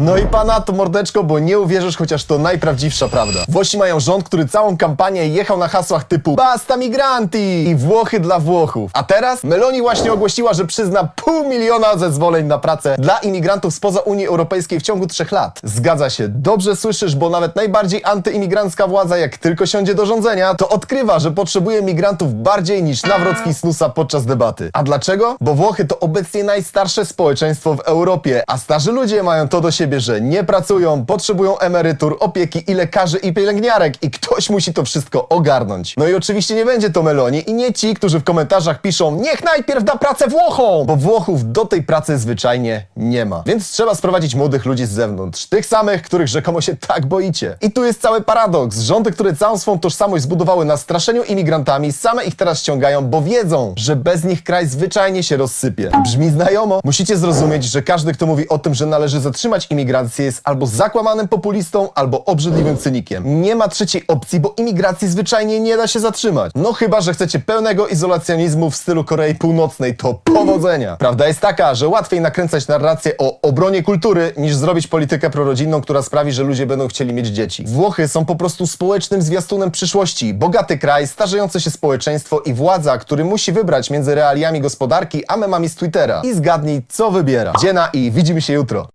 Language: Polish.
No i pana to mordeczko, bo nie uwierzysz, chociaż to najprawdziwsza prawda. Włosi mają rząd, który całą kampanię jechał na hasłach typu Basta migranti i Włochy dla Włochów. A teraz Meloni właśnie ogłosiła, że przyzna pół miliona zezwoleń na pracę dla imigrantów spoza Unii Europejskiej w ciągu trzech lat. Zgadza się, dobrze słyszysz, bo nawet najbardziej antyimigrancka władza, jak tylko siądzie do rządzenia, to odkrywa, że potrzebuje migrantów bardziej niż Nawrocki Snusa podczas debaty. A dlaczego? Bo Włochy to obecnie najstarsze społeczeństwo w Europie, a starzy ludzie mają to do siebie, że nie pracują, potrzebują emerytur, opieki i lekarzy i pielęgniarek i ktoś musi to wszystko ogarnąć. No i oczywiście nie będzie to Meloni i nie ci, którzy w komentarzach piszą niech najpierw da pracę Włochom, bo Włochów do tej pracy zwyczajnie nie ma. Więc trzeba sprowadzić młodych ludzi z zewnątrz, tych samych, których rzekomo się tak boicie. I tu jest cały paradoks. Rządy, które całą swą tożsamość zbudowały na straszeniu imigrantami, same ich teraz ściągają, bo wiedzą, że bez nich kraj zwyczajnie się rozsypie. Brzmi znajomo? Musicie zrozumieć, że każdy, kto mówi o tym, że należy zatrzymać imigrację, jest albo zakłamanym populistą, albo obrzydliwym cynikiem. Nie ma trzeciej opcji, bo imigracji zwyczajnie nie da się zatrzymać. No chyba, że chcecie pełnego izolacjonizmu w stylu Korei Północnej, to powodzenia. Prawda jest taka, że łatwiej nakręcać narrację o obronie kultury, niż zrobić politykę prorodzinną, która sprawi, że ludzie będą chcieli mieć dzieci. Włochy są po prostu społecznym zwiastunem przyszłości. Bogaty kraj, starzejące się społeczeństwo i władza, który musi wybrać między realiami gospodarki a memami z Twittera. I zgadnij, co wybiera. Dziena i widzimy się jutro.